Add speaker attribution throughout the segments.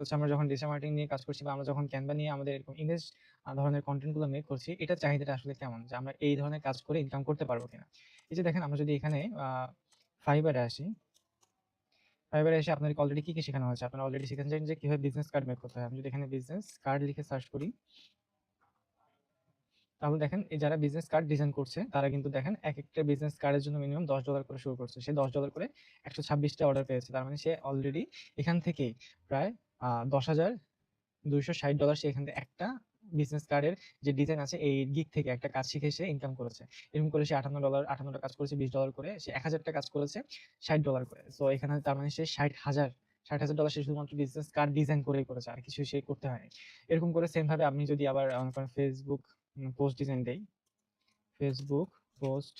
Speaker 1: হচ্ছে আমরা যখন ডিজিটাল মার্কেটিং নিয়ে কাজ করছি বা আমরা যখন ক্যানভা নিয়ে আমাদের এরকম ইংলিশ ধরনের কনটেন্টগুলো মেক করছি, এটা চাহিদাটা আসলে কেমন? যে আমরা এই ধরনের কাজ করে ইনকাম করতে পারব কিনা? এই যে দেখেন আমরা যদি এখানে এ আসি ফাইবারে এসে আপনাদেরকে অলরেডি কি, কি শেখানো হয়েছে? আপনারা অলরেডি শিখেছেন যে কীভাবে বিজনেস কার্ড মেক করতে হয়। আমি যদি এখানে বিজনেস কার্ড লিখে সার্চ করি তাহলে দেখেন এই যারা বিজনেস কার্ড ডিজাইন করছে তারা কিন্তু দেখেন এক একটা বিজনেস কার্ডের জন্য মিনিমাম $10 করে শুরু করছে। সে $10 করে একশো ছাব্বিশটা অর্ডার পেয়েছে। তার মানে সে অলরেডি এখান থেকেই প্রায় আ $১০,২৬০ সে এখান থেকে একটা বিজনেস কার্ডের যে ডিজাইন আছে এই গিগ থেকে একটা কাজ শিখে সে ইনকাম করেছে। এরকম করে সে $৫৮ ৫৮ টা কাজ করেছে $২০ করে। সে ১০০০ টা কাজ করেছে $৬০ করে। সো এখানে তার মানে সে ৬০,০০০ $৬০,০০০ সে শুধুমাত্র বিজনেস কার্ড ডিজাইন করেই করেছে। আর কিছু সে করতে হয়নি। এরকম করে সেম ভাবে আপনি যদি আবার উম পোস্ট ডিজাইন দেই। Facebook পোস্ট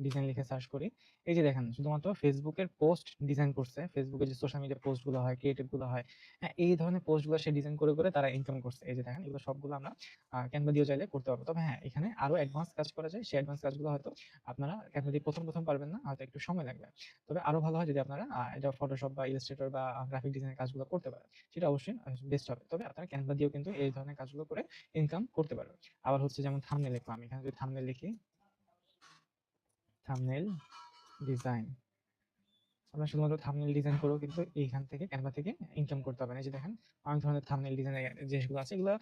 Speaker 1: ডিজাইন লিখে সার্চ করি। এই যে দেখেন শুধুমাত্র এর পোস্ট ডিজাইন করছে। এর যে সোশ্যাল মিডিয়া পোস্টগুলো হয়, ক্রিয়েটিভগুলো হয়। হ্যাঁ, এই ধরনের পোস্টগুলো সে ডিজাইন করে, করে তারা ইনকাম করছে। এই যে দেখেন এগুলো সবগুলো আমরা ক্যানভা দিয়েও চাইলে করতে পারব। তবে হ্যাঁ, এখানে আরও অ্যাডভান্স কাজ করা যায়। সেই অ্যাডভান্স কাজগুলো হয়তো আপনারা ক্যানভা দিয়ে ১ম, ১ম পারবেন না। হয়তো একটু সময় লাগবে। তবে আরও ভালো হয় যদি আপনারা এটা Photoshop বা Illustrator বা গ্রাফিক ডিজাইন এর কাজগুলো করতে পারেন। সেটা অবশ্যই বেস্ট হবে। তবে আপনারা ক্যানভা দিয়েও কিন্তু এই ধরনের কাজগুলো করে ইনকাম করতে পারবেন। আবার হচ্ছে যেমন থামনে লিখলাম। এখানে যদি থাম্বনেল লিখি থাম্বনেল ডিজাইন। আমরা শুধুমাত্র থামনেল ডিজাইন করেও কিন্তু এইখান থেকে ক্যানভা থেকে ইনকাম করতে পারবেন। এই যে দেখেন, অনেক ধরনের থামনেল ডিজাইন জিনিসগুলো আছে। এগুলো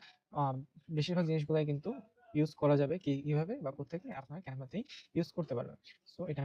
Speaker 1: বেশিরভাগ জিনিসগুলাই কিন্তু ইউজ করা যাবে কি, কীভাবে বা কোত্থেকে আপনারা ক্যানভাতেই ইউজ করতে পারবেন। সো এটা